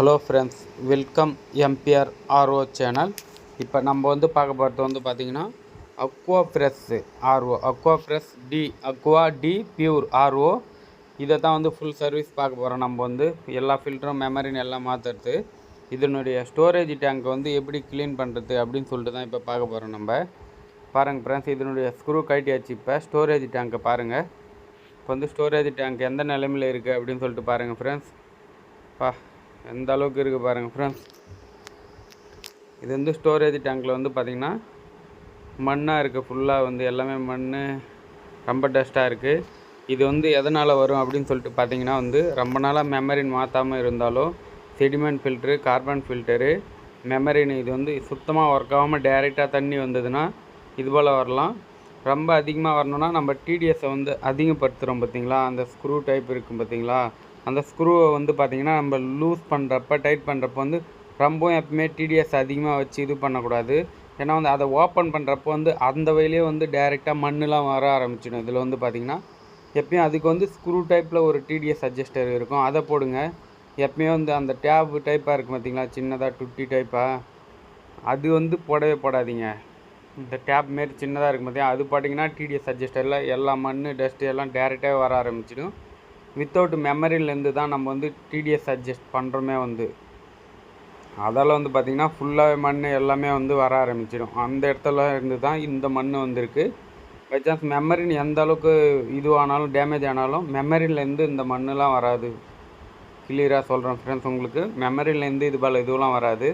Hello friends welcome MBR RO channel இப்போ நம்ம வந்து பார்க்க போகிறது வந்து பார்த்திங்கன்னா aqua fresh RO aqua fresh T aqua T pure RO இதை தான் வந்து ஃபுல் சர்வீஸ் பார்க்க போகிறோம் நம்ம வந்து. எல்லா ஃபில்டரும் மெமரின்னு எல்லாம் மாற்றுறது இதனுடைய ஸ்டோரேஜ் டேங்க் வந்து எப்படி க்ளீன் பண்ணுறது அப்படின்னு சொல்லிட்டு தான் இப்போ பார்க்க போகிறோம் நம்ம. பாருங்கள் ஃப்ரெண்ட்ஸ் இதனுடைய ஸ்க்ரூ கட்டியாச்சு இப்போ. ஸ்டோரேஜ் டேங்க்கை பாருங்கள் இப்போ வந்து ஸ்டோரேஜ் டேங்க் எந்த நிலைமையில் இருக்குது அப்படின்னு சொல்லிட்டு பாருங்கள் ஃப்ரெண்ட்ஸ் பா எந்த அளவுக்கு இருக்குது பாருங்கள் ஃப்ரெண்ட்ஸ் இது வந்து ஸ்டோரேஜ் டேங்க்கில் வந்து பார்த்திங்கன்னா மண்ணாக இருக்குது ஃபுல்லாக வந்து எல்லாமே மண் ரொம்ப டஸ்ட்டாக இருக்குது இது வந்து எதனால் வரும் அப்படின்னு சொல்லிட்டு பார்த்தீங்கன்னா வந்து ரொம்ப நாளாக மெமரின் மாற்றாமல் இருந்தாலும் sediment filter carbon filter membrane இது வந்து சுத்தமாக ஒர்க் ஆகாமல் டைரெக்டாக தண்ணி வந்ததுன்னா இது போல் வரலாம். ரொம்ப அதிகமாக வரணும்னா நம்ம டிடிஎஸை வந்து அதிகப்படுத்துகிறோம் பார்த்தீங்களா அந்த ஸ்க்ரூ டைப் இருக்கும் பார்த்தீங்களா அந்த ஸ்க்ரூவை வந்து பார்த்திங்கன்னா நம்ம லூஸ் பண்ணுறப்ப டைட் பண்ணுறப்ப வந்து ரொம்பவும் எப்பவுமே டிடிஎஸ் அதிகமாக வச்சு இது பண்ணக்கூடாது. ஏன்னா வந்து அதை ஓப்பன் பண்ணுறப்போ வந்து அந்த வழியிலே வந்து டைரெக்டாக மண்ணுலாம் வர ஆரம்பிச்சிடும். இதில் வந்து பார்த்திங்கன்னா எப்பயும் அதுக்கு வந்து ஸ்க்ரூ டைப்பில் ஒரு டிடிஎஸ் அட்ஜஸ்டர் இருக்கும். அதை போடுங்க. எப்பயும் வந்து அந்த டேப் டைப்பாக இருக்கும் பார்த்திங்களா சின்னதாக டுட்டி டைப்பாக அது வந்து போடவே போடாதீங்க. இந்த டேப் மாரி சின்னதாக இருக்கும் பார்த்தியா அது பார்த்தீங்கன்னா டிடிஎஸ் அட்ஜஸ்டரில் எல்லா மண் டஸ்ட்டு எல்லாம் டேரெக்டாக வர ஆரம்பிச்சிடும். வித்தவுட் மெமரியிலேருந்து தான் நம்ம வந்து டிடிஎஸ் அட்ஜஸ்ட் பண்ணுறோமே வந்து. அதால் வந்து பார்த்திங்கன்னா ஃபுல்லாக மண் எல்லாமே வந்து வர ஆரம்பிச்சிடும். அந்த இடத்துல இருந்து தான் இந்த மண் வந்திருக்கு. பை சான்ஸ் மெமரின் எந்த அளவுக்கு இதுவானாலும் டேமேஜ் ஆனாலும் மெமரியிலேருந்து இந்த மண்ணெலாம் வராது. கிளியராக சொல்கிறேன் ஃப்ரெண்ட்ஸ் உங்களுக்கு. மெமரியிலேருந்து இது போல் இதுவெலாம் வராது.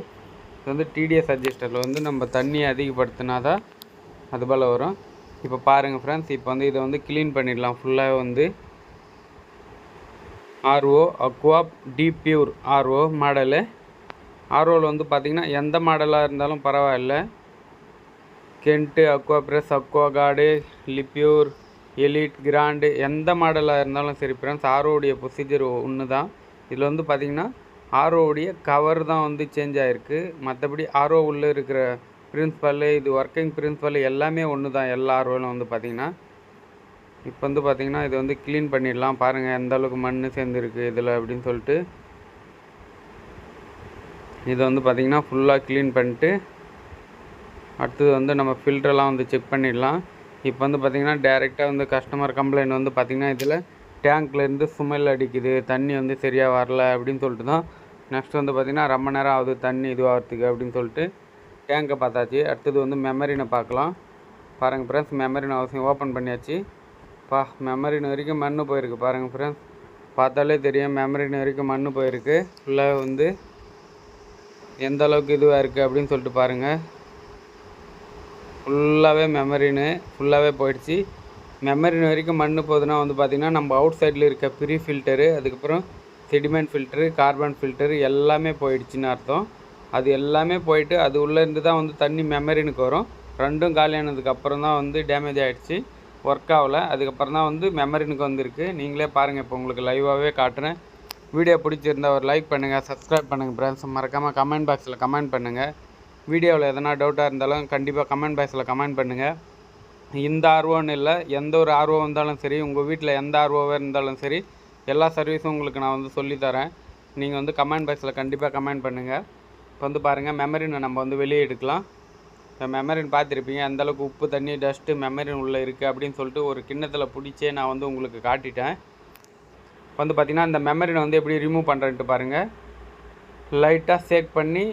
இது வந்து டிடிஎஸ் அட்ஜஸ்டரில் வந்து நம்ம தண்ணியை அதிகப்படுத்தினா தான் அது போல் வரும். இப்போ பாருங்கள் ஃப்ரெண்ட்ஸ் இப்போ வந்து இதை வந்து க்ளீன் பண்ணிடலாம். ஃபுல்லாக வந்து RO aqua T pure RO model. ஆர்ஓவில் வந்து பார்த்திங்கன்னா எந்த மாடலாக இருந்தாலும் பரவாயில்ல. Kent aqua fresh Aquaguard Livpure elite grand எந்த மாடலாக இருந்தாலும் சரி ஃப்ரெண்ட்ஸ் ஆர்ஓடைய ப்ரொசீஜர் ஒன்று தான் இதில் வந்து பார்த்திங்கன்னா ஆர்ஓடைய கவர் தான் வந்து சேஞ்ச் ஆகிருக்கு மற்றபடி ஆர்ஓ உள்ளே இருக்கிற பிரின்ஸ்பல்லு இது ஒர்க்கிங் பிரின்ஸ்பல் எல்லாமே ஒன்று தான் எல்லா ஆர்ஓவிலும் வந்து பார்த்திங்கன்னா இப்போ வந்து பார்த்திங்கன்னா இது வந்து க்ளீன் பண்ணிடலாம். பாருங்கள் எந்த அளவுக்கு மண் சேர்ந்துருக்கு இதில் அப்படின்னு சொல்லிட்டு. இதை வந்து பார்த்திங்கன்னா ஃபுல்லாக க்ளீன் பண்ணிட்டு அடுத்தது வந்து நம்ம ஃபில்டர்லாம் வந்து செக் பண்ணிடலாம். இப்போ வந்து பார்த்திங்கன்னா டேரெக்டாக வந்து கஸ்டமர் கம்ப்ளைண்ட் வந்து பார்த்திங்கன்னா இதில் டேங்க்லேருந்து சுமெல் அடிக்குது தண்ணி வந்து சரியாக வரல அப்படின்னு சொல்லிட்டு தான். நெக்ஸ்ட் வந்து பார்த்திங்கன்னா ரொம்ப நேரம் ஆகுது தண்ணி இதுவாகிறதுக்கு அப்படின்னு சொல்லிட்டு டேங்கை பார்த்தாச்சு. அடுத்தது வந்து மெமரினை பார்க்கலாம். பாருங்கள் ஃப்ரெண்ட்ஸ் மெமரின் அவசியம் ஓப்பன் பண்ணியாச்சு. பா மெமரி வரைக்கும் மண் போயிருக்கு பாருங்கள் ஃப்ரெண்ட்ஸ் பார்த்தாலே தெரியும் மெமரின் வரைக்கும் மண் போயிருக்கு. ஃபுல்லாக வந்து எந்த அளவுக்கு இதுவாக இருக்குது அப்படின்னு சொல்லிட்டு பாருங்கள் ஃபுல்லாகவே மெமரின்னு ஃபுல்லாகவே போயிடுச்சு. மெமரின் வரைக்கும் மண் போகுதுன்னா வந்து பார்த்திங்கன்னா நம்ம அவுட் சைடில் இருக்க ப்ரீ ஃபில்டரு அதுக்கப்புறம் செடிமெண்ட் ஃபில்ட்ரு கார்பன் ஃபில்டரு எல்லாமே போயிடுச்சுன்னு அர்த்தம். அது எல்லாமே போயிட்டு அது உள்ளேருந்து தான் வந்து தண்ணி மெமரினுக்கு வரும். ரெண்டும் காலியானதுக்கு அப்புறம் தான் வந்து டேமேஜ் ஆகிடுச்சு ஒர்க் ஆகலை. அதுக்கப்புறம் தான் வந்து மெமரினுக்கு வந்திருக்கு. நீங்களே பாருங்கள் இப்போ உங்களுக்கு லைவாகவே காட்டுறேன். வீடியோ பிடிச்சிருந்தா ஒரு லைக் பண்ணுங்கள் சப்ஸ்கிரைப் பண்ணுங்கள் ஃப்ரெண்ட்ஸ் மறக்காமல் கமெண்ட் பாக்ஸில் கமெண்ட் பண்ணுங்கள் வீடியோவில் எதனா டவுட்டாக இருந்தாலும் கண்டிப்பாக கமெண்ட் பாக்ஸில் கமெண்ட் பண்ணுங்கள் இந்த ஆர்வம்னு இல்லை எந்த ஒரு ஆர்வம் இருந்தாலும் சரி உங்கள் வீட்டில் எந்த ஆர்வம் இருந்தாலும் சரி எல்லா சர்வீஸும் உங்களுக்கு நான் வந்து சொல்லித்தரேன் நீங்கள் வந்து கமெண்ட் பாக்ஸில் கண்டிப்பாக கமெண்ட் பண்ணுங்கள் இப்போ வந்து பாருங்கள் மெமரினை நம்ம வந்து வெளியே எடுக்கலாம். மெமரின் பார்த்துருப்பீங்க அந்தளவுக்கு உப்பு தண்ணி டஸ்ட்டு மெமரின் உள்ளே இருக்குது அப்படின்னு சொல்லிட்டு ஒரு கிண்ணத்தில் பிடிச்சே நான் வந்து உங்களுக்கு காட்டிட்டேன். வந்து பார்த்திங்கன்னா அந்த மெமரினை வந்து எப்படி ரிமூவ் பண்ணுறேன்ட்டு பாருங்கள் லைட்டாக சேக் பண்ணி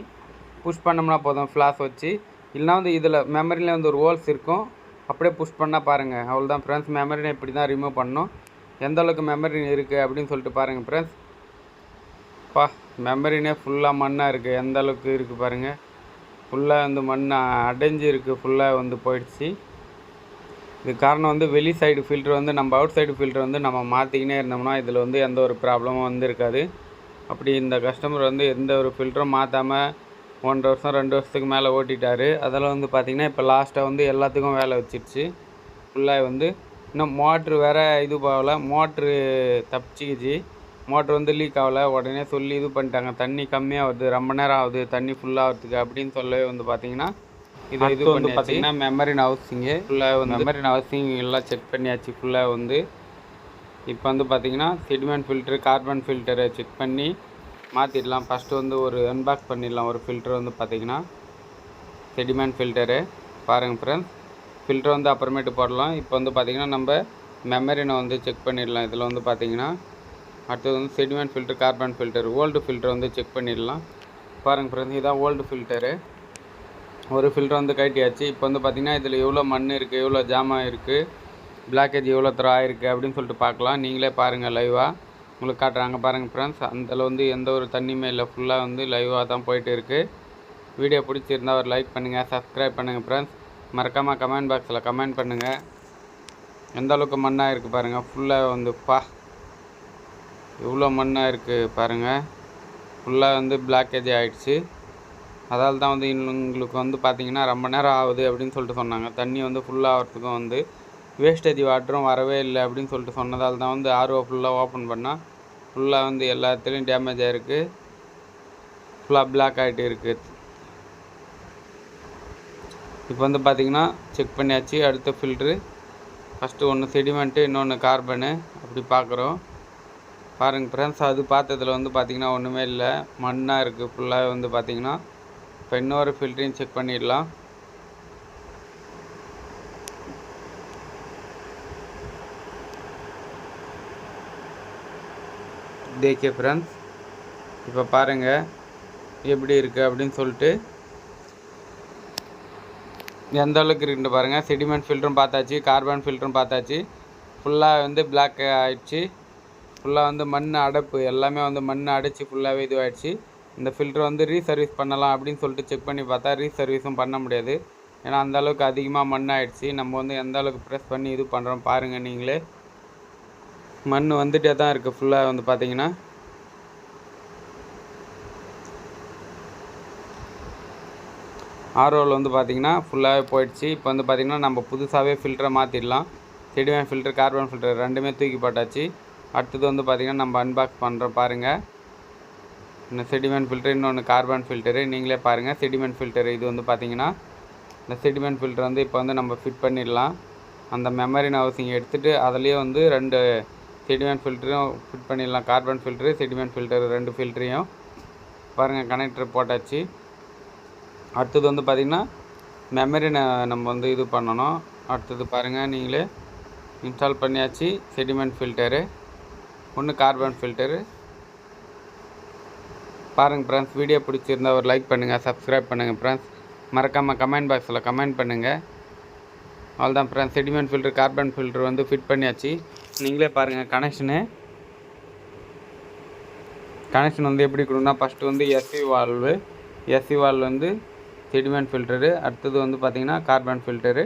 புஷ் பண்ணோம்னா போதும் ஃப்ளாஸ் வச்சு. இல்லைனா வந்து இதில் மெமரியில் வந்து ஒரு ஹோல்ஸ் இருக்கும். அப்படியே புஷ் பண்ணால் பாருங்கள் அவ்வளோதான் ஃப்ரெண்ட்ஸ் மெமரினை இப்படி தான் ரிமூவ் பண்ணணும். எந்த அளவுக்கு மெமரி இருக்குது அப்படின்னு சொல்லிட்டு பாருங்கள் ஃப்ரெண்ட்ஸ் பா மெமரினே ஃபுல்லாக மண்ணாக இருக்குது எந்த அளவுக்கு இருக்குது பாருங்கள் ஃபுல்லாக வந்து மண் அடைஞ்சு இருக்குது ஃபுல்லாக வந்து போயிடுச்சு. இது காரணம் வந்து வெளி சைடு ஃபில்ட்ரு வந்து நம்ம அவுட் சைடு ஃபில்ட்ரு வந்து நம்ம மாற்றிக்கினே இருந்தோம்னா இதில் வந்து எந்த ஒரு ப்ராப்ளமும் வந்து இருக்காது. அப்படி இந்த கஸ்டமர் வந்து எந்த ஒரு ஃபில்டரும் மாற்றாமல் ஒன்றரை வருஷம் ரெண்டு வருஷத்துக்கு மேலே ஓட்டிட்டார். அதெல்லாம் வந்து பார்த்திங்கன்னா இப்போ லாஸ்ட்டாக வந்து எல்லாத்துக்கும் வேலை வச்சிருச்சு. ஃபுல்லாக வந்து இன்னும் மோட்ரு வேறு இது போகல மோட்ரு தப்பிச்சிக்கிச்சு. மோட்ரு வந்து லீக் ஆகலை. உடனே சொல்லி இது பண்ணிட்டாங்க. தண்ணி கம்மியாக வருது ரொம்ப நேரம் ஆகுது. தண்ணி ஃபுல்லாகிறதுக்கு அப்படின்னு சொல்லவே வந்து பார்த்திங்கன்னா இது இது வந்து பார்த்திங்கன்னா மெமரின் ஹவுசிங்கு ஃபுல்லாக வந்து மெமரின் ஹவுசிங் எல்லாம் செக் பண்ணியாச்சு. ஃபுல்லாக வந்து இப்போ வந்து பார்த்திங்கன்னா செடிமெண்ட் ஃபில்ட்ரு கார்பன் ஃபில்டரை செக் பண்ணி மாற்றிடலாம் ஃபஸ்ட்டு வந்து ஒரு அன்பாக்ஸ் பண்ணிடலாம். ஒரு ஃபில்டர் வந்து பார்த்திங்கன்னா செடிமெண்ட் ஃபில்டரு பாருங்கள் ஃப்ரெண்ட்ஸ் ஃபில்டர் வந்து அப்புறமேட்டு போடலாம். இப்போ வந்து பார்த்திங்கன்னா நம்ம மெமரினை வந்து செக் பண்ணிடலாம். இதில் வந்து பார்த்திங்கன்னா அடுத்தது வந்து sediment filter carbon filter old filter வந்து செக் பண்ணிடலாம். பாருங்கள் ஃப்ரெண்ட்ஸ் இதான் ஓல்டு ஃபில்டரு ஒரு ஃபில்டர் வந்து கட்டியாச்சு இப்போ வந்து பார்த்திங்கன்னா இதில் எவ்வளோ மண் இருக்குது எவ்வளோ ஜாமான் இருக்குது பிளாக்கேஜ் எவ்வளோ தரம் ஆயிருக்கு அப்படின்னு சொல்லிட்டு பார்க்கலாம். நீங்களே பாருங்கள் லைவாக உங்களுக்கு காட்டுறாங்க பாருங்கள் ஃப்ரெண்ட்ஸ் அதில் வந்து எந்த ஒரு தண்ணியுமே இல்லை. ஃபுல்லாக வந்து லைவாக தான் போயிட்டு இருக்குது வீடியோ பிடிச்சிருந்தா ஒரு லைக் பண்ணுங்கள் சப்ஸ்கிரைப் பண்ணுங்கள் ஃப்ரெண்ட்ஸ் மறக்காமல் கமெண்ட் பாக்ஸில் கமெண்ட் பண்ணுங்கள் எந்த அளவுக்கு மண்ணாக இருக்குது பாருங்கள் ஃபுல்லாக வந்து பா. இவ்வளோ மண்ணாக இருக்குது பாருங்கள் ஃபுல்லாக வந்து பிளாக்கேஜ் ஆகிடுச்சு அதால் தான் வந்து உங்களுக்கு வந்து பார்த்திங்கன்னா ரொம்ப நேரம் ஆகுது அப்படின்னு சொல்லிட்டு சொன்னாங்க. தண்ணி வந்து ஃபுல்லாக ஆகிறதுக்கும் வந்து வேஸ்டேஜ் வாட்டரும் வரவே இல்லை அப்படின்னு சொல்லிட்டு சொன்னதால் தான் வந்து ஆர்ஓ ஃபுல்லாக ஓப்பன் பண்ணால் ஃபுல்லாக வந்து எல்லாத்துலேயும் டேமேஜ் ஆகிருக்கு ஃபுல்லாக பிளாக் ஆகிட்டு இருக்குது இப்போ வந்து பார்த்திங்கன்னா செக் பண்ணியாச்சு. அடுத்த ஃபில்ட்ரு ஃபஸ்ட்டு ஒன்று செடிமெண்ட்டு இன்னொன்று கார்பனு அப்படி பார்க்குறோம் பாருங்கள் ஃப்ரெண்ட்ஸ் அது பார்த்ததுல வந்து பார்த்திங்கன்னா ஒன்றுமே இல்லை. மண்ணாக இருக்குது ஃபுல்லாக வந்து பார்த்திங்கன்னா இப்போ இன்னொரு ஃபில்டரையும் செக் பண்ணிடலாம். தேக்கிய ஃப்ரெண்ட்ஸ் இப்போ பாருங்கள் எப்படி இருக்குது அப்படின்னு சொல்லிட்டு. எந்த அளவுக்கு இருக்குன்னு பாருங்கள் செடிமெண்ட் ஃபில்டரும் பார்த்தாச்சு கார்பன் ஃபில்டரும் பார்த்தாச்சு ஃபுல்லாக வந்து பிளாக் ஆகிடுச்சு ஃபுல்லாக வந்து மண் அடைப்பு எல்லாமே வந்து மண் அடைச்சி ஃபுல்லாகவே இதுவாகிடுச்சு இந்த ஃபில்ட்ரு வந்து ரீசர்வீஸ் பண்ணலாம் அப்படின்னு சொல்லிட்டு செக் பண்ணி பார்த்தா ரீசர்வீஸும் பண்ண முடியாது. ஏன்னா அந்த அளவுக்கு அதிகமாக மண் ஆயிடுச்சு நம்ம வந்து எந்த அளவுக்கு ப்ரெஸ் பண்ணி இது பண்ணுறோம் பாருங்கள் நீங்களே. மண் வந்துட்டே தான் இருக்குது ஃபுல்லாக வந்து பார்த்தீங்கன்னா. ஆர்ஓவில் வந்து பார்த்திங்கன்னா ஃபுல்லாகவே போயிடுச்சு. இப்போ வந்து பார்த்திங்கன்னா நம்ம புதுசாகவே ஃபில்டரை மாற்றிடலாம் செடிமேன் ஃபில்டர் கார்பன் ஃபில்டர் ரெண்டுமே தூக்கி போட்டாச்சு. அடுத்தது வந்து பார்த்திங்கன்னா நம்ம அன்பாக்ஸ் பண்ணுறோம் பாருங்கள் இந்த செடிமெண்ட் ஃபில்டர் இன்னொன்று கார்பன் ஃபில்டரு நீங்களே பாருங்கள் செடிமெண்ட் ஃபில்டர் இது வந்து பார்த்திங்கன்னா இந்த செடிமெண்ட் ஃபில்டர் வந்து இப்போ வந்து நம்ம ஃபிட் பண்ணிடலாம். அந்த மெமரின் ஹவுசிங் எடுத்துகிட்டு அதுலேயே வந்து ரெண்டு செடிமெண்ட் ஃபில்டரும் ஃபிட் பண்ணிடலாம். கார்பன் ஃபில்டரு செடிமெண்ட் ஃபில்டர் ரெண்டு ஃபில்டரையும் பாருங்கள் கனெக்டர் போட்டாச்சு. அடுத்தது வந்து பார்த்திங்கன்னா மெமரினை நம்ம வந்து இது பண்ணணும். அடுத்தது பாருங்கள் நீங்களே இன்ஸ்டால் பண்ணியாச்சு செடிமெண்ட் ஃபில்டரு ஒன்று கார்பன் ஃபில்டரு பாருங்கள் ஃப்ரெண்ட்ஸ் வீடியோ பிடிச்சிருந்தா ஒரு லைக் பண்ணுங்கள் சப்ஸ்கிரைப் பண்ணுங்கள் ஃப்ரெண்ட்ஸ் மறக்காமல் கமெண்ட் பாக்ஸில் கமெண்ட் பண்ணுங்கள் அவ்வளோதான் friends sediment filter carbon filter வந்து ஃபிட் பண்ணியாச்சு. நீங்களே பாருங்கள் கனெக்ஷனு கனெக்ஷன் வந்து எப்படி கொடுக்குன்னா ஃபஸ்ட்டு வந்து எஸ்சி வால்வு எஸ்சி வால்வ் வந்து செடிமெண்ட் ஃபில்டரு அடுத்தது வந்து பார்த்திங்கன்னா கார்பன் ஃபில்டரு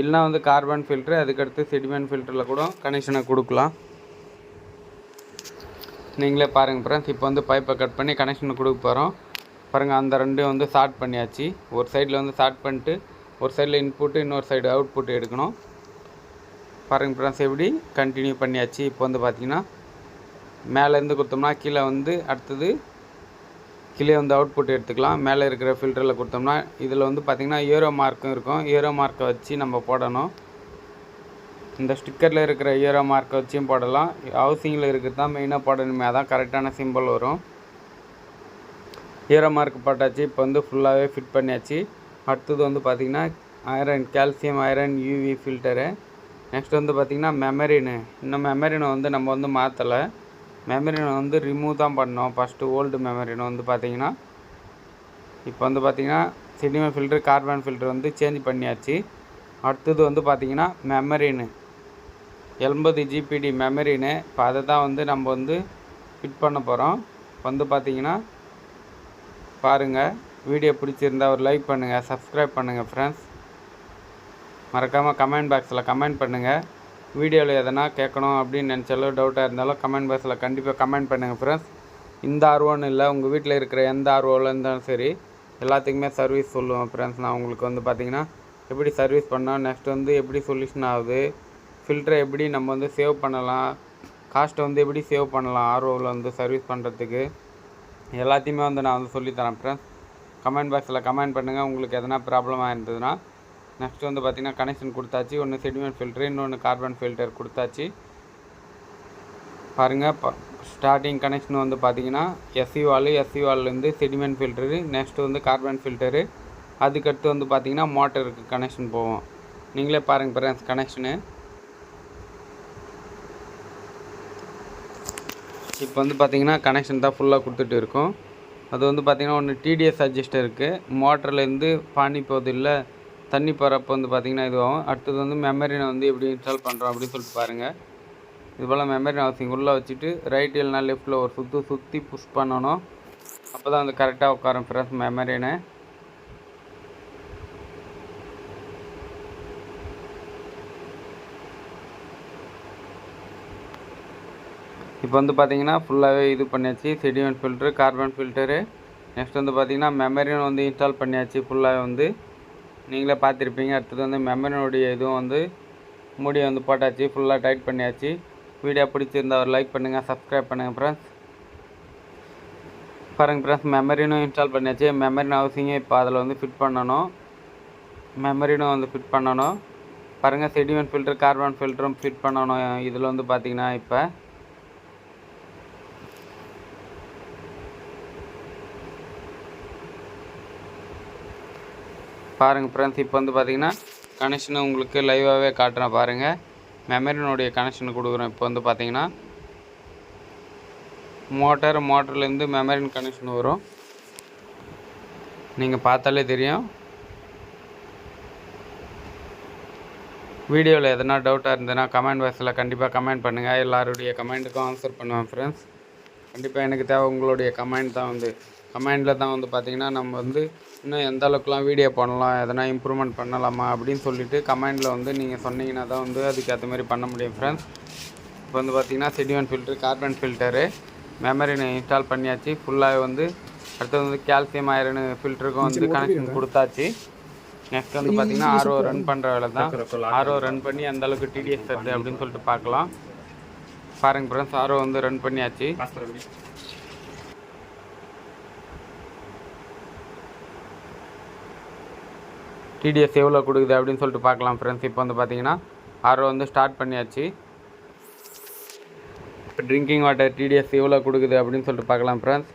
இல்லைனா வந்து கார்பன் ஃபில்ட்ரு அதுக்கடுத்து செடிமெண்ட் ஃபில்டரில் கூட கனெக்ஷனை கொடுக்கலாம். நீங்களே பாருங்கள் ஃப்ரெண்ட்ஸ் இப்போ வந்து பைப்பை கட் பண்ணி கனெக்ஷன் கொடுக்க போகிறோம் பாருங்கள் அந்த ரெண்டும் வந்து ஸ்டார்ட் பண்ணியாச்சு. ஒரு சைடில் வந்து ஸ்டார்ட் பண்ணிட்டு ஒரு சைடில் இன்புட்டு இன்னொரு சைடு அவுட்புட் எடுக்கணும். பாருங்கள் ஃப்ரெண்ட்ஸ் எப்படி கண்டினியூ பண்ணியாச்சு. இப்போ வந்து பார்த்திங்கன்னா மேலேருந்து கொடுத்தோம்னா கீழே வந்து அடுத்தது கீழே வந்து அவுட்புட் எடுத்துக்கலாம். மேலே இருக்கிற ஃபில்டரில் கொடுத்தோம்னா இதில் வந்து பார்த்திங்கன்னா ஏரோ மார்க்கும் இருக்கும். ஏரோ மார்க்கை வச்சு நம்ம போடணும். இந்த ஸ்டிக்கரில் இருக்கிற ஈரோ மார்க்கை வச்சும் போடலாம். ஹவுசிங்கில் இருக்கிறது தான் மெயினாக போடணுமே. அதான் கரெக்டான சிம்பிள் வரும். ஈரோ மார்க் போட்டாச்சு. இப்போ வந்து ஃபுல்லாகவே ஃபிட் பண்ணியாச்சு. அடுத்தது வந்து பார்த்திங்கன்னா iron calcium iron UV filter next வந்து பார்த்திங்கன்னா மெமரினு இன்னும் மெமரினை வந்து நம்ம வந்து மாற்றலை மெமரினை வந்து ரிமூவ் தான் பண்ணோம். ஃபஸ்ட்டு ஓல்டு மெமரினை வந்து பார்த்திங்கன்னா இப்போ வந்து பார்த்திங்கன்னா சினிமா ஃபில்ட்ரு கார்பன் ஃபில்ட்ரு வந்து சேஞ்ச் பண்ணியாச்சு. அடுத்தது வந்து பார்த்திங்கன்னா மெமரினு எண்பது ஜிபிடி மெமரின்னு இப்போ அதை தான் வந்து நம்ம வந்து ஃபிட் பண்ண போகிறோம் வந்து பார்த்திங்கன்னா பாருங்கள் வீடியோ பிடிச்சிருந்தா ஒரு லைக் பண்ணுங்கள் சப்ஸ்கிரைப் பண்ணுங்கள் ஃப்ரெண்ட்ஸ் மறக்காமல் கமெண்ட் பாக்ஸில் கமெண்ட் பண்ணுங்கள் வீடியோவில் எதனா கேட்கணும் அப்படின்னு நினச்சாலும் டவுட்டாக இருந்தாலும் கமெண்ட் பாக்ஸில் கண்டிப்பாக கமெண்ட் பண்ணுங்கள் ஃப்ரெண்ட்ஸ் இந்த ஆர்வம்னு இல்லை உங்கள் வீட்டில் இருக்கிற எந்த ஆர்வம்ல இருந்தாலும் சரி எல்லாத்துக்குமே சர்வீஸ் சொல்லுவேன் ஃப்ரெண்ட்ஸ் நான் உங்களுக்கு வந்து பார்த்தீங்கன்னா எப்படி சர்வீஸ் பண்ணோம் நெக்ஸ்ட் வந்து எப்படி சொல்யூஷன் ஆகுது ஃபில்டரை எப்படி நம்ம வந்து சேவ் பண்ணலாம்? காஸ்ட்டை வந்து எப்படி சேவ் பண்ணலாம்? ஆர்ஓவில் வந்து சர்வீஸ் பண்ணுறதுக்கு எல்லாத்தையுமே வந்து நான் வந்து சொல்லித்தரேன் ஃப்ரெண்ட்ஸ் கமெண்ட் பாக்ஸில் கமெண்ட் பண்ணுங்கள் உங்களுக்கு எதனா ப்ராப்ளமாக இருந்ததுன்னா நெக்ஸ்ட் வந்து பார்த்திங்கன்னா கனெக்ஷன் கொடுத்தாச்சு. ஒன்று செடிமெண்ட் ஃபில்ட்ரு இன்னொன்று கார்பன் ஃபில்டர் கொடுத்தாச்சு. பாருங்கள் ஸ்டார்டிங் கனெக்ஷன் வந்து பார்த்தீங்கன்னா எஸ்சி வால் எஸ்சி வால்லேருந்து செடிமெண்ட் ஃபில்டரு நெக்ஸ்ட் வந்து கார்பன் ஃபில்டரு அதுக்கடுத்து வந்து பார்த்திங்கன்னா மோட்டருக்கு கனெக்ஷன் போவோம் நீங்களே பாருங்கள் ஃப்ரெண்ட்ஸ் கனெக்ஷனு இப்போ வந்து பார்த்தீங்கன்னா கனெக்ஷன் தான் ஃபுல்லாக கொடுத்துட்டு இருக்கோம். அது வந்து பார்த்தீங்கன்னா ஒன்று டிடிஎஸ் அட்ஜஸ்டர் இருக்குது மோட்டர்லேருந்து பானி போகுது இல்லை தண்ணி போகிறப்ப வந்து பார்த்தீங்கன்னா இதுவாகும். அடுத்தது வந்து மெமரினை வந்து எப்படி இன்ஸ்டால் பண்ணுறோம் அப்படின்னு சொல்லிட்டு பாருங்கள் இது போல் மெமரி ஹவுசிங் உள்ளே வச்சுட்டு ரைட் இல்லைனா லெஃப்ட்டில் ஒரு சுற்று சுற்றி புஷ் பண்ணணும். அப்போ தான் வந்து கரெக்டாக உட்காரும் ஃப்ரெண்ட்ஸ் மெமரின்னு இப்போ வந்து பார்த்தீங்கன்னா ஃபுல்லாகவே இது பண்ணியாச்சு. Sediment filter carbon filter next வந்து பார்த்தீங்கன்னா மெமரியும் வந்து இன்ஸ்டால் பண்ணியாச்சு ஃபுல்லாக வந்து. நீங்களே பார்த்துருப்பீங்க. அடுத்தது வந்து மெமரினுடைய இதுவும் வந்து மூடியை வந்து போட்டாச்சு. ஃபுல்லாக டைட் பண்ணியாச்சு. வீடியோ பிடிச்சிருந்தா ஒரு லைக் பண்ணுங்கள் சப்ஸ்கிரைப் பண்ணுங்கள் ஃப்ரெண்ட்ஸ் பாருங்கள் ஃப்ரெண்ட்ஸ் மெமரினும் இன்ஸ்டால் பண்ணியாச்சு. மெமரின் ஹவுசிங்கும் இப்போ அதில் வந்து ஃபிட் பண்ணணும். மெமரினும் வந்து ஃபிட் பண்ணணும். பாருங்கள் செடிமெண்ட் ஃபில்டர் கார்பன் ஃபில்டரும் ஃபிட் பண்ணணும். இதில் வந்து பார்த்தீங்கன்னா இப்போ பாருங்கள் ஃப்ரெண்ட்ஸ் இப்போ வந்து பார்த்தீங்கன்னா கனெக்ஷனை உங்களுக்கு லைவாகவே காட்டுறேன் பாருங்கள் மெமரினுடைய கனெக்ஷன் கொடுக்குறோம் இப்போ வந்து பார்த்தீங்கன்னா மோட்டர் மோட்டர்லேருந்து மெமரின் கனெக்ஷன் வரும். நீங்கள் பார்த்தாலே தெரியும். வீடியோவில் எதனா டவுட்டாக இருந்ததுன்னா கமெண்ட் பாக்ஸில் கண்டிப்பாக கமெண்ட் பண்ணுங்கள் எல்லாருடைய கமெண்ட்டுக்கும் ஆன்சர் பண்ணுவேன் ஃப்ரெண்ட்ஸ் கண்டிப்பாக எனக்கு தேவை உங்களுடைய கமெண்ட் தான் வந்து. கமெண்டில் தான் வந்து பார்த்திங்கன்னா நம்ம வந்து இன்னும் எந்த அளவுக்குலாம் வீடியோ பண்ணலாம் எதனா இம்ப்ரூவ்மெண்ட் பண்ணலாமா அப்படின்னு சொல்லிட்டு கமெண்டில் வந்து நீங்கள் சொன்னீங்கன்னா தான் வந்து அதுக்கு ஏற்ற மாதிரி பண்ண முடியும் ஃப்ரெண்ட்ஸ் இப்போ வந்து பார்த்திங்கன்னா sediment filter carbon filter membrane install பண்ணியாச்சு. ஃபுல்லாக வந்து அடுத்தது வந்து கால்சியம் ஐரன் ஃபில்டருக்கும் வந்து கனெக்ஷன் கொடுத்தாச்சு. நெக்ஸ்ட் வந்து பார்த்திங்கன்னா ஆர்ஓ ரன் பண்ணுற வேலை தான். ஆர்ஓ ரன் பண்ணி அந்த அளவுக்கு டிடிஎஸ் தருது அப்படின்னு சொல்லிட்டு பார்க்கலாம். பாருங்கள் ஃப்ரெண்ட்ஸ் ஆர்ஓ வந்து ரன் பண்ணியாச்சு. டிடிஎஸ் எவ்வளோ கொடுக்குது அப்படின்னு சொல்லிட்டு பார்க்கலாம் ஃப்ரெண்ட்ஸ் இப்போ வந்து பார்த்தீங்கன்னா ஆர்ஓ வந்து ஸ்டார்ட் பண்ணியாச்சு. இப்போ ட்ரிங்கிங் வாட்டர் டிடிஎஸ் எவ்வளோ கொடுக்குது அப்படின்னு சொல்லிட்டு பார்க்கலாம் ஃப்ரெண்ட்ஸ்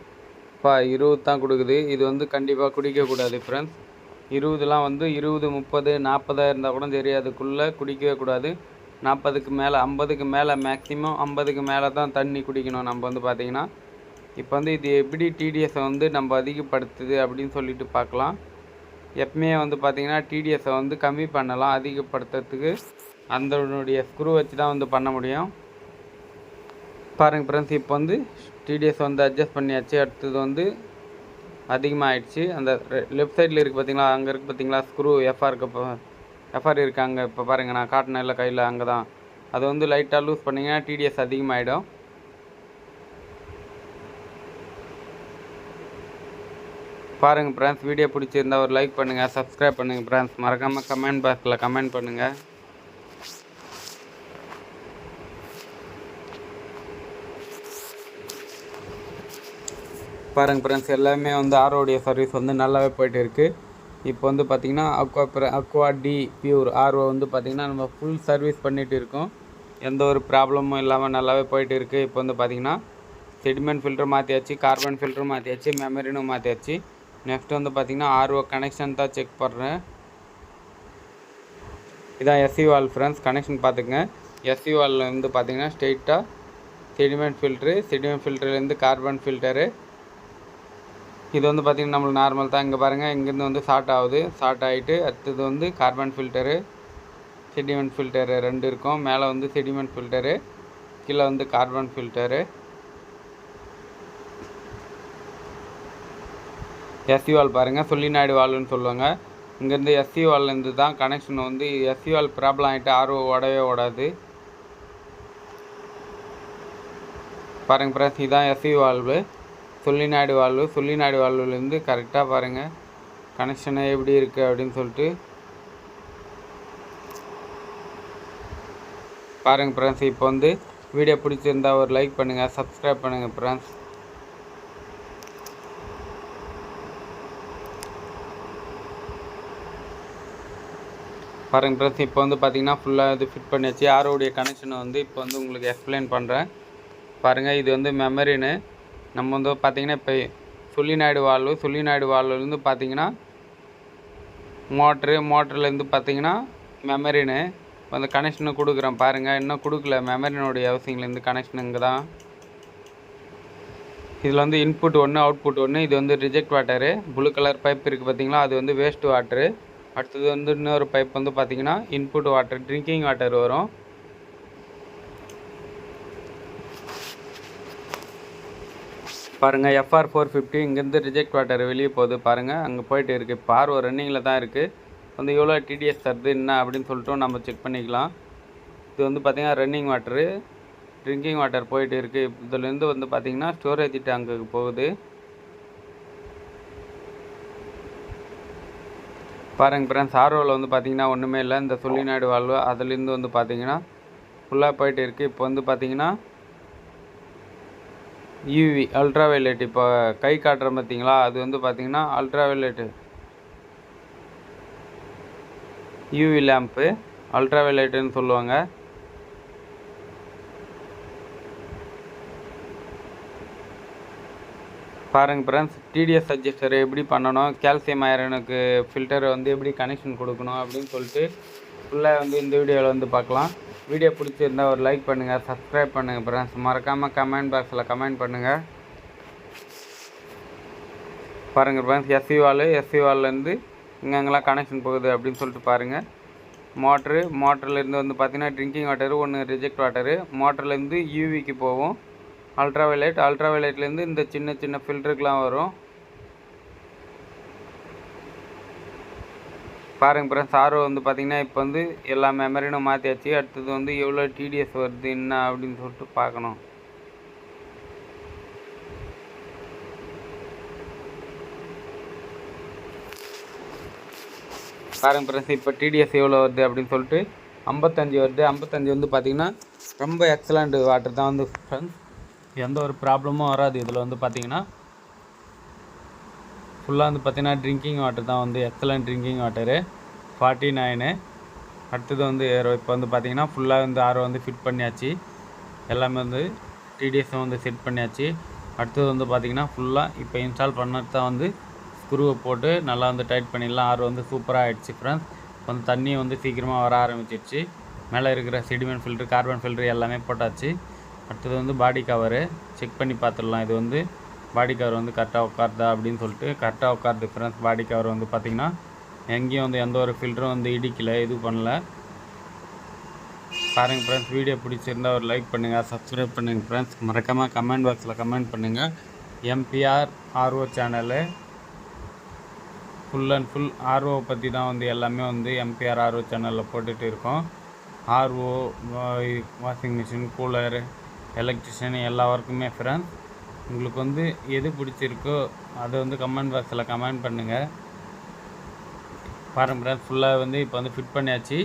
இப்போ இருபது தான் கொடுக்குது. இது வந்து கண்டிப்பாக குடிக்கக்கூடாது ஃப்ரெண்ட்ஸ் இருபதுலாம் வந்து இருபது முப்பது நாற்பதாக இருந்தால் கூட சரி அதுக்குள்ளே குடிக்கவே கூடாது. நாற்பதுக்கு மேலே ஐம்பதுக்கு மேலே மேக்ஸிமம் ஐம்பதுக்கு மேலே தான் தண்ணி குடிக்கணும் நம்ம வந்து பார்த்திங்கன்னா இப்போ வந்து இது எப்படி டிடிஎஸை வந்து நம்ம அதிகப்படுத்துது அப்படின்னு சொல்லிட்டு பார்க்கலாம். எப்பவுமே வந்து பார்த்திங்கன்னா டிடிஎஸை வந்து கம்மி பண்ணலாம் அதிகப்படுத்துறதுக்கு அதனுடைய ஸ்க்ரூ வச்சு தான் வந்து பண்ண முடியும். பாருங்கள் ஃப்ரெண்ட்ஸ் இப்போ வந்து டிடிஎஸ் வந்து அட்ஜஸ்ட் பண்ணியாச்சு. அடுத்தது வந்து அதிகமாக ஆயிடுச்சு அந்த லெஃப்ட் சைடில் இருக்குது பார்த்தீங்களா அங்கே இருக்குது பார்த்தீங்களா ஸ்க்ரூ எஃப்ஆர் இப்போ எஃப்ஆர் இருக்காங்க இப்போ பாருங்கள் நான் காட்டினேன் இல்லை கையில் அங்கே தான் அது வந்து லைட்டாக லூஸ் பண்ணிங்கன்னா டிடிஎஸ் அதிகமாகிடும் பாருங்கள் ஃப்ரெண்ட்ஸ் வீடியோ பிடிச்சிருந்தா ஒரு லைக் பண்ணுங்கள் சப்ஸ்கிரைப் பண்ணுங்கள் ஃப்ரெண்ட்ஸ் மறக்காமல் கமெண்ட் பாக்ஸில் கமெண்ட் பண்ணுங்கள் பாருங்கள் ஃப்ரெண்ட்ஸ் எல்லாமே வந்து ஆர்ஓடைய சர்வீஸ் வந்து நல்லாவே போயிட்டு இருக்குது இப்போ வந்து பார்த்திங்கன்னா aqua aqua T pure RO வந்து பார்த்திங்கன்னா நம்ம ஃபுல் சர்வீஸ் பண்ணிகிட்டு இருக்கோம். எந்த ஒரு ப்ராப்ளமும் இல்லாமல் நல்லாவே போயிட்டு இருக்குது இப்போ வந்து பார்த்திங்கன்னா செடிமெண்ட் ஃபில்டர் மாற்றியாச்சு கார்பன் ஃபில்டரும் மாற்றியாச்சு மெமரினும் மாற்றியாச்சு நெக்ஸ்ட் வந்து பார்த்திங்கன்னா ஆர்ஓ கனெக்ஷன் தான் செக் பண்ணுறேன் இதான் எஸ்சி வால் ஃப்ரெண்ட்ஸ் கனெக்ஷன் பார்த்துங்க எஸ்சி வாலில் வந்து பார்த்திங்கன்னா ஸ்ட்ரெயிட்டாக செடிமெண்ட் ஃபில்ட்ரு செடிமெண்ட் ஃபில்டர்லேருந்து கார்பன் ஃபில்டரு இது வந்து பார்த்திங்கன்னா நம்மளுக்கு நார்மல் தான். இங்கே பாருங்கள் இங்கேருந்து வந்து ஷார்ட் ஆகுது. ஷார்ட் ஆகிட்டு அடுத்தது வந்து கார்பன் ஃபில்டரு செடிமெண்ட் ஃபில்டரு ரெண்டு இருக்கும். மேலே வந்து செடிமெண்ட் ஃபில்டரு கீழே வந்து கார்பன் ஃபில்டரு எஸ்சி வால் பாருங்கள் சொல்லிநாடு வால்னு சொல்லுவாங்க. இங்கேருந்து எஸ்சி வால்லேருந்து தான் கனெக்ஷன் வந்து எஸ்சி வால் ப்ராப்ளம் ஆகிட்டு ஆர்ஓ ஓடவே ஓடாது. பாருங்கள் ஃப்ரெண்ட்ஸ் இதுதான் SC valve solenoid valve solenoid வால்வுலேருந்து கரெக்டாக பாருங்கள் கனெக்ஷனை எப்படி இருக்குது அப்படின்னு சொல்லிட்டு. பாருங்கள் ஃப்ரெண்ட்ஸ் இப்போ வந்து வீடியோ பிடிச்சிருந்தா ஒரு லைக் பண்ணுங்கள் சப்ஸ்கிரைப் பண்ணுங்கள் ஃப்ரெண்ட்ஸ் பாருங்கள் ஃப்ரெண்ட்ஸ் இப்போ வந்து பார்த்தீங்கன்னா ஃபுல்லாக இது ஃபிட் பண்ணியாச்சு. ஆரோடைய கனெக்ஷனை வந்து இப்போ வந்து உங்களுக்கு எக்ஸ்பிளைன் பண்ணுறேன் பாருங்கள் இது வந்து மெமரின்னு நம்ம வந்து பார்த்திங்கன்னா இப்போ சுள்ளிநாயுடு வால்வு சுள்ளிநாயுடு வால்வுலேருந்து பார்த்தீங்கன்னா மோட்ரு மோட்டர்லேருந்து பார்த்தீங்கன்னா மெமரின்னு அந்த கனெக்ஷனை கொடுக்குறேன் பாருங்கள் இன்னும் கொடுக்கல. மெமரினுடைய ஹவுசிங்லேருந்து கனெக்ஷனுங்க தான். இதில் வந்து இன்புட் ஒன்று அவுட்புட் ஒன்று இது வந்து reject water blue colour pipe இருக்குது பார்த்தீங்களா அது வந்து வேஸ்ட் வாட்டரு அடுத்தது வந்து இன்னொரு பைப் வந்து பார்த்தீங்கன்னா இன்புட் வாட்டர் ட்ரிங்கிங் வாட்டர் வரும். பாருங்கள் எஃப்ஆர் ஃபோர் ஃபிஃப்டி இங்கேருந்து ரிஜெக்ட் வாட்டர் வெளியே போகுது. பாருங்கள் அங்கே போயிட்டு இருக்குது இப்போ ரன்னிங்கில் தான் இருக்குது வந்து எவ்வளோ டிடிஎஸ் தருது என்ன அப்படின்னு சொல்லிட்டு நம்ம செக் பண்ணிக்கலாம். இது வந்து பார்த்திங்கன்னா ரன்னிங் வாட்டரு ட்ரிங்கிங் வாட்டர் போயிட்டு இருக்குது இதுலேருந்து வந்து பார்த்திங்கன்னா ஸ்டோரேஜ் டேங்குக்கு போகுது. பாருங்க ஃப்ரெண்ட்ஸ் ஆர்ஓவில் வந்து பார்த்திங்கன்னா ஒன்றுமே இல்லை. இந்த சொல்லிநாடு வாழ்வு அதுலேருந்து வந்து பார்த்திங்கன்னா ஃபுல்லாக போயிட்டு இருக்குது இப்போ வந்து பார்த்திங்கன்னா யூவி அல்ட்ரா வயலட் இப்போ கை காட்டுறோம் பார்த்திங்களா அது வந்து பார்த்திங்கன்னா ultraviolet UV lamp ultra வயலட்டுன்னு சொல்லுவாங்க. பாருங்கள் ஃப்ரெண்ட்ஸ் டிடிஎஸ் அட்ஜஸ்டர் எப்படி பண்ணணும் கால்சியம் ஐரனுக்கு ஃபில்டரை வந்து எப்படி கனெக்ஷன் கொடுக்கணும் அப்படின்னு சொல்லிட்டு ஃபுல்லாக வந்து இந்த வீடியோவில் வந்து பார்க்கலாம். வீடியோ பிடிச்சிருந்தா ஒரு லைக் பண்ணுங்கள் சப்ஸ்கிரைப் பண்ணுங்கள் ஃப்ரெண்ட்ஸ் மறக்காமல் கமெண்ட் பாக்ஸில் கமெண்ட் பண்ணுங்கள் பாருங்கள் ஃப்ரெண்ட்ஸ் எஸ்சி வால் எஸ்சி வால்லேருந்து இங்கெங்கெல்லாம் கனெக்ஷன் போகுது அப்படின்னு சொல்லிட்டு பாருங்கள் மோட்ரு மோட்டர்லேருந்து வந்து பார்த்திங்கன்னா ட்ரிங்கிங் வாட்டரு ஒன்று ரிஜெக்ட் வாட்டரு மோட்டர்லேருந்து யூவிக்கு போகும். அல்ட்ரா வயலட் அல்ட்ரா வயலட்லேருந்து இந்த சின்ன சின்ன ஃபில்டருக்கெலாம் வரும். பாருங்க ஃப்ரெண்ட்ஸ் ஆர்ஓ வந்து பார்த்திங்கன்னா இப்போ வந்து எல்லா மெமரினும் மாற்றியாச்சு அடுத்தது வந்து எவ்வளோ டிடிஎஸ் வருது என்ன அப்படின்னு சொல்லிட்டு பார்க்கணும் பாருங்க ஃப்ரெண்ட்ஸ் இப்போ டிடிஎஸ் எவ்வளோ வருது அப்படின்னு சொல்லிட்டு ஐம்பத்தஞ்சு வருது. ஐம்பத்தஞ்சு வந்து பார்த்திங்கன்னா ரொம்ப எக்ஸலண்ட் வாட்டர் தான் வந்து ஃப்ரெண்ட்ஸ் எந்த ஒரு ப்ராப்ளமும் வராது. இதில் வந்து பார்த்திங்கன்னா ஃபுல்லாக வந்து பார்த்திங்கன்னா ட்ரிங்கிங் வாட்டர் தான் வந்து excellent drinking water forty nine அடுத்தது வந்து இப்போ வந்து பார்த்திங்கன்னா ஃபுல்லாக வந்து ஆரோ வந்து ஃபிட் பண்ணியாச்சு. எல்லாமே வந்து டிடிஎஸும் வந்து செட் பண்ணியாச்சு. அடுத்தது வந்து பார்த்திங்கன்னா ஃபுல்லாக இப்போ இன்ஸ்டால் பண்ணது தான் வந்து ஸ்க்ரூவை போட்டு நல்லா வந்து டைட் பண்ணிடலாம். ஆறு வந்து சூப்பராக ஆகிடுச்சு ஃப்ரெண்ட்ஸ் வந்து தண்ணி வந்து சீக்கிரமாக வர ஆரம்பிச்சிருச்சு. மேலே இருக்கிற செடிமெண்ட் ஃபில்ட்ரு கார்பன் ஃபில்ட்ரு எல்லாமே போட்டாச்சு. அடுத்தது வந்து பாடி கவரு செக் பண்ணி பார்த்துடலாம். இது வந்து பாடி கவர் வந்து கரெக்டாக உட்காருதா அப்படின்னு சொல்லிட்டு கரெக்டாக உட்காருது ஃப்ரெண்ட்ஸ் பாடி கவர் வந்து பார்த்திங்கன்னா எங்கேயும் வந்து எந்த ஒரு ஃபில்டரும் வந்து இடிக்கலை இது பண்ணல. பாருங்கள் ஃப்ரெண்ட்ஸ் வீடியோ பிடிச்சிருந்தா ஒரு லைக் பண்ணுங்கள் சப்ஸ்கிரைப் பண்ணுங்கள் ஃப்ரெண்ட்ஸ் மறக்காமல் கமெண்ட் பாக்ஸில் கமெண்ட் பண்ணுங்கள் MBR RO channel full and full RO பற்றி தான் வந்து எல்லாமே வந்து எம்பிஆர் ஆர்ஓ சேனலில் போட்டுகிட்டு இருக்கோம். RO washing machine cooler electrician எல்லா ஒர்க்குமே ஃப்ரெண்ட்ஸ் உங்களுக்கு வந்து எது பிடிச்சிருக்கோ அதை வந்து கமெண்ட் பாக்ஸில் கமெண்ட் பண்ணுங்கள் பாருங்க ஃப்ரெண்ட்ஸ் ஃபுல்லாக வந்து இப்போ வந்து ஃபிட் பண்ணியாச்சு.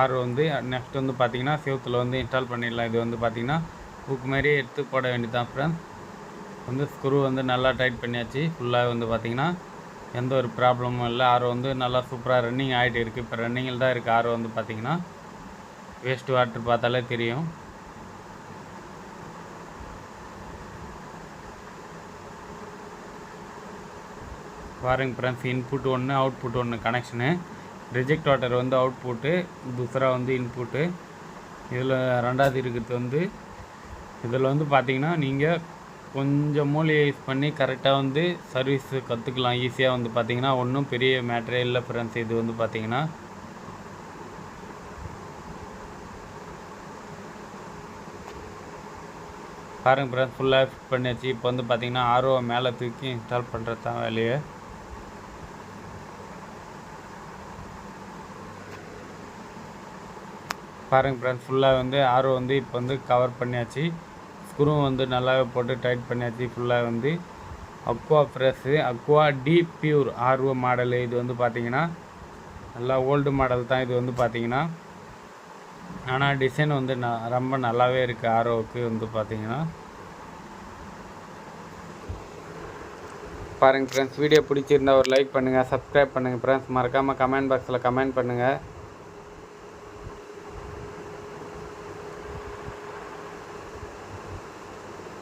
ஆர் வந்து நெக்ஸ்ட் வந்து பார்த்திங்கன்னா சேவத்தில் வந்து இன்ஸ்டால் பண்ணிடலாம். இது வந்து பார்த்திங்கன்னா புக் மாதிரியே எடுத்து போட வேண்டியதான் ஃப்ரெண்ட்ஸ் வந்து ஸ்க்ரூ வந்து நல்லா டைட் பண்ணியாச்சு. ஃபுல்லாக வந்து பார்த்திங்கன்னா எந்த ஒரு ப்ராப்ளமும் இல்லை. ஆர் வந்து நல்லா சூப்பராக ரன்னிங் ஆகிட்டு இருக்குது இப்போ ரன்னிங்கில் தான் இருக்குது ஆர் வந்து பார்த்திங்கன்னா வேஸ்ட் வாட்டர் பார்த்தாலே தெரியும். பாருங்க ஃப்ரெண்ட்ஸ் இன்புட் ஒன்று அவுட்புட் ஒன்று கனெக்ஷனு ரிஜெக்ட் வாட்டர் வந்து அவுட்புட்டு துசரா வந்து இன்புட்டு இதில் ரெண்டாவது இருக்கிறது வந்து இதில் வந்து பார்த்தீங்கன்னா நீங்கள் கொஞ்சம் மூலியை யூஸ் பண்ணி கரெக்டாக வந்து சர்வீஸ் கற்றுக்கலாம் ஈஸியாக வந்து பார்த்தீங்கன்னா ஒன்றும் பெரிய மேட்டரே இல்லை ஃப்ரெண்ட்ஸ் இது வந்து பார்த்திங்கன்னா பாருங்க ஃப்ரெண்ட்ஸ் ஃபுல்லாக ஃபிட் பண்ணியாச்சு. இப்போ வந்து பார்த்திங்கன்னா ஆர்ஓ மேலே தூக்கி இன்ஸ்டால் பண்ணுறது தான் வேலையை. பாருங்கள் ஃப்ரெண்ட்ஸ் ஃபுல்லாக வந்து ஆர்ஓ வந்து இப்போ வந்து கவர் பண்ணியாச்சு. ஸ்க்ரூ வந்து நல்லாவே போட்டு டைட் பண்ணியாச்சு ஃபுல்லாக வந்து. Aqua fresh aqua T pure RO model இது வந்து பார்த்தீங்கன்னா நல்லா ஓல்டு மாடல் தான் இது வந்து பார்த்தீங்கன்னா ஆனால் டிசைன் வந்து ந ரொம்ப நல்லாவே இருக்குது ஆர்ஓவுக்கு வந்து பார்த்தீங்கன்னா பாருங்கள் ஃப்ரெண்ட்ஸ் வீடியோ பிடிச்சிருந்தா ஒரு லைக் பண்ணுங்கள் சப்ஸ்கிரைப் பண்ணுங்கள் ஃப்ரெண்ட்ஸ் மறக்காமல் கமெண்ட் பாக்ஸில் கமெண்ட் பண்ணுங்கள்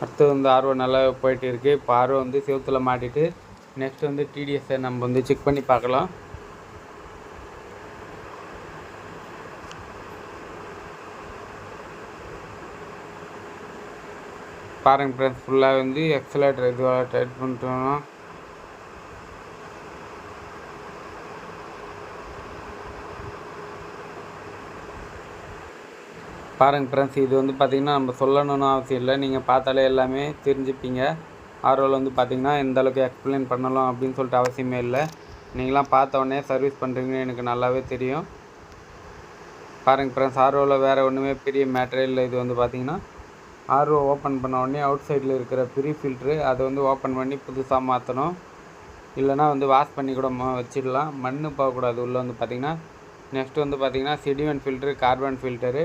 அடுத்து வந்து ஆர்வம் நல்லா போயிட்டு இருக்குது இப்போ ஆர்வம் வந்து செவத்தில் மாட்டிட்டு நெக்ஸ்ட் வந்து டிடிஎஸை நம்ம வந்து செக் பண்ணி பார்க்கலாம். பாருங்க ஃப்ரெண்ட்ஸ் ஃபுல்லாக வந்து எக்ஸலேட்டர் இதுவாக டைட் பண்ணிட்டோம்னா பாருங்க ஃப்ரெண்ட்ஸ் இது வந்து பார்த்திங்கன்னா நம்ம சொல்லணும்னு அவசியம் இல்லை. நீங்கள் பார்த்தாலே எல்லாமே தெரிஞ்சுப்பீங்க. ஆர்வல் வந்து பார்த்திங்கன்னா எந்த அளவுக்கு எக்ஸ்பிளைன் பண்ணலாம் அப்படின்னு சொல்லிட்டு அவசியமே இல்லை. நீங்களாம் பார்த்த உடனே சர்வீஸ் பண்ணுறீங்கன்னு எனக்கு நல்லாவே தெரியும். பாருங்கள் ஃப்ரெண்ட்ஸ் ஆர்ஓவில் வேறு ஒன்றுமே பெரிய மேட்ரே இல்லை. இது வந்து பார்த்திங்கன்னா ஆர்ஓ ஓப்பன் பண்ண உடனே அவுட் சைடில் இருக்கிற ப்ரீ ஃபில்ட்ரு அதை வந்து ஓப்பன் பண்ணி புதுசாக மாற்றணும் இல்லைனா வந்து வாஷ் பண்ணி கூட வச்சிடலாம். மண் போகக்கூடாது. உள்ளே வந்து பார்த்திங்கன்னா நெக்ஸ்ட்டு வந்து பார்த்திங்கன்னா sediment filter carbon filter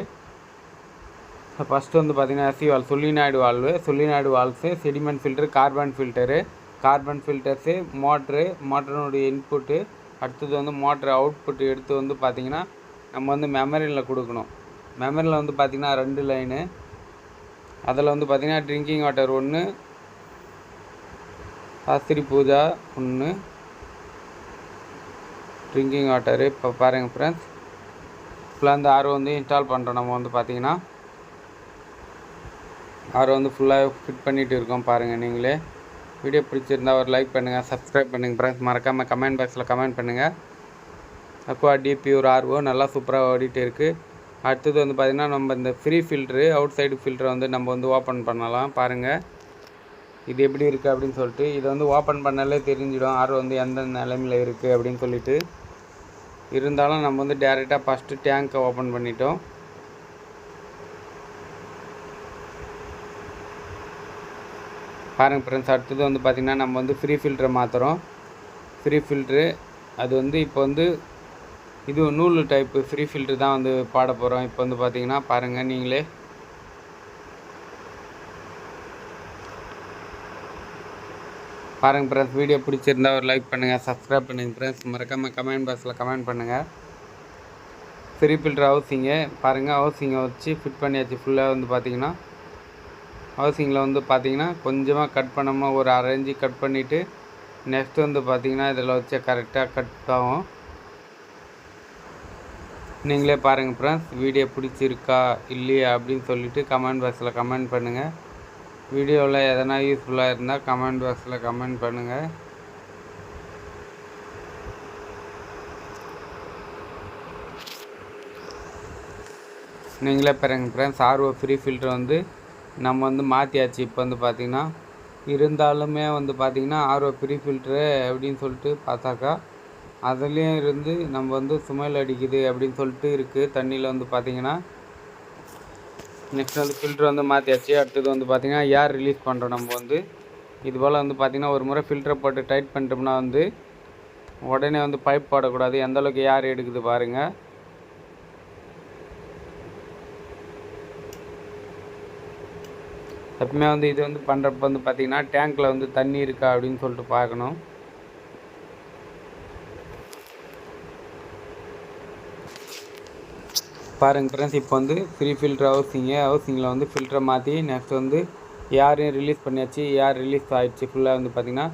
first வந்து பார்த்திங்கன்னா SC valve solenoid valve solenoid valves sediment filter carbon filter carbon filters motor மோட்டருடைய input அடுத்தது வந்து மோட்ரு அவுட்புட் எடுத்து வந்து பார்த்திங்கன்னா நம்ம வந்து மெமரியில் கொடுக்கணும். மெமரியில் வந்து பார்த்திங்கன்னா ரெண்டு லைனு அதில் வந்து பார்த்திங்கன்னா ட்ரிங்கிங் வாட்டர் ஒன்று சாஸ்திரி பூஜா ஒன்று ட்ரிங்கிங் வாட்டரு இப்போ பாருங்கள் ஃப்ரெண்ட்ஸ் இப்போ அந்த ஆர்வம் வந்து இன்ஸ்டால் பண்ணுறோம் நம்ம வந்து பார்த்திங்கன்னா அவர் வந்து ஃபுல்லாக ஃபிட் பண்ணிகிட்டு இருக்கோம் பாருங்கள் நீங்களே. வீடியோ பிடிச்சிருந்தா ஒரு லைக் பண்ணுங்கள் சப்ஸ்கிரைப் பண்ணுங்கள் ஃப்ரெண்ட்ஸ் மறக்காமல் கமெண்ட் பாக்ஸில் கமெண்ட் பண்ணுங்கள் அக்வா டி பியூர் ஆர்வோ நல்லா சூப்பராக ஓடிட்டு இருக்குது அடுத்தது வந்து பார்த்திங்கன்னா நம்ம இந்த ஃப்ரீ ஃபில்ட்ரு அவுட் சைடு ஃபில்ட்ரை வந்து நம்ம வந்து ஓப்பன் பண்ணலாம் பாருங்கள் இது எப்படி இருக்குது அப்படின்னு சொல்லிட்டு இதை வந்து ஓப்பன் பண்ணாலே தெரிஞ்சிடும். ஆர்வம் வந்து எந்த நிலைமையில் இருக்குது அப்படின்னு சொல்லிட்டு. இருந்தாலும் நம்ம வந்து டேரெக்டாக ஃபஸ்ட்டு டேங்க்கை ஓப்பன் பண்ணிட்டோம். பாருங்கள் ஃப்ரெண்ட்ஸ் அடுத்தது வந்து பார்த்திங்கன்னா நம்ம வந்து ஃப்ரீ ஃபில்டரை மாற்றுறோம் ஃப்ரீ ஃபில்ட்ரு அது வந்து இப்போ வந்து இது நூல் டைப்பு ஃப்ரீ ஃபில்ட்ரு தான் வந்து பாட போகிறோம் இப்போ வந்து பார்த்திங்கன்னா பாருங்கள் நீங்களே. பாருங்கள் ஃப்ரெண்ட்ஸ் வீடியோ பிடிச்சிருந்தா ஒரு லைக் பண்ணுங்கள் சப்ஸ்கிரைப் பண்ணுங்கள் ஃப்ரெண்ட்ஸ் மறக்காமல் கமெண்ட் பாக்ஸில் கமெண்ட் பண்ணுங்கள் ஃப்ரீ ஃபில்ட்ரு ஹவுசிங்கு பாருங்கள் ஹவுசிங்கை வச்சு ஃபிட் பண்ணியாச்சு. ஃபுல்லாக வந்து பார்த்திங்கன்னா ஹவுசிங்கில் வந்து பார்த்திங்கன்னா கொஞ்சமாக கட் பண்ணாமல் ஒரு அரைஞ்சி கட் பண்ணிவிட்டு நெக்ஸ்ட் வந்து பார்த்திங்கன்னா இதில் வச்சு கரெக்டாக கட் ஆகும். நீங்களே பாருங்கள் ஃப்ரெண்ட்ஸ் வீடியோ பிடிச்சிருக்கா இல்லையா அப்படின்னு சொல்லிவிட்டு கமெண்ட் பாக்ஸில் கமெண்ட் பண்ணுங்கள் வீடியோவில் எதனா யூஸ்ஃபுல்லாக இருந்தால் கமெண்ட் பாக்ஸில் கமெண்ட் பண்ணுங்கள் நீங்களே பாருங்கள் ஃப்ரெண்ட்ஸ் ஆர்ஓ ஃப்ரீ ஃபில்டர் வந்து நம்ம வந்து மாற்றியாச்சு இப்போ வந்து பார்த்திங்கன்னா இருந்தாலுமே வந்து பார்த்திங்கன்னா ஆர்ஓ ப்ரீ ஃபில்ட்ரு அப்படின்னு சொல்லிட்டு பார்த்தாக்கா அதுலேயும் இருந்து நம்ம வந்து சுமையில் அடிக்குது அப்படின்னு சொல்லிட்டு இருக்குது தண்ணியில் வந்து பார்த்திங்கன்னா நெக்ஸ்ட் வந்து ஃபில்ட்ரு வந்து மாற்றியாச்சு அடுத்தது வந்து பார்த்திங்கன்னா ஏர் ரிலீஸ் பண்ணுறோம் நம்ம வந்து. இது போல் வந்து பார்த்திங்கன்னா ஒரு முறை ஃபில்டரை போட்டு டைட் பண்ணிட்டோம்னா வந்து உடனே வந்து பைப் போடக்கூடாது. எந்தளவுக்கு ஏர் எடுக்குது பாருங்கள் எப்பவுமே வந்து இது வந்து பண்ணுறப்ப வந்து பார்த்திங்கன்னா டேங்க்கில் வந்து தண்ணி இருக்கா அப்படின்னு சொல்லிட்டு பார்க்கணும். பாருங்கள் ஃப்ரெண்ட்ஸ் இப்போ வந்து ஃப்ரீ ஃபில்டர் ஹவுசிங்கு ஹவுசிங்கில் வந்து ஃபில்டரை மாற்றி நெக்ஸ்ட் வந்து யாரையும் ரிலீஸ் பண்ணியாச்சு யார் ரிலீஸ் ஆகிடுச்சு ஃபுல்லாக வந்து பார்த்திங்கன்னா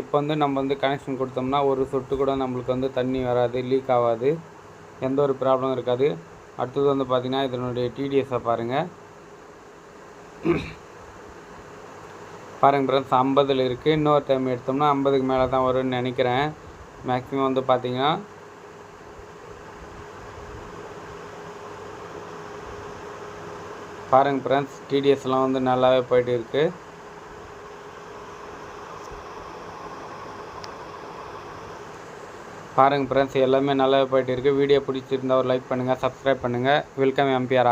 இப்போ வந்து நம்ம வந்து கனெக்ஷன் கொடுத்தோம்னா ஒரு சொட்டு கூட நம்மளுக்கு வந்து தண்ணி வராது லீக் ஆகாது எந்த ஒரு ப்ராப்ளம் இருக்காது. அடுத்தது வந்து பார்த்திங்கன்னா இதனுடைய டிடிஎஸை பாருங்கள் பாருங்கள் ஃப்ரெண்ட்ஸ் ஐம்பதில் இருக்குது இன்னொரு டைம் எடுத்தோம்னா ஐம்பதுக்கு மேலே தான் வரும்னு நினைக்கிறேன். மேக்ஸிமம் வந்து பார்த்திங்கன்னா பாருங்கள் ஃப்ரெண்ட்ஸ் டிடிஎஸ்லாம் வந்து நல்லாவே போயிட்டு இருக்குது பாருங்கள் ஃப்ரெண்ட்ஸ் எல்லாமே நல்லாவே போயிட்டு இருக்குது வீடியோ பிடிச்சிருந்தா ஒரு லைக் பண்ணுங்கள் சப்ஸ்கிரைப் பண்ணுங்கள் வெல்கம் எம்பிஆர்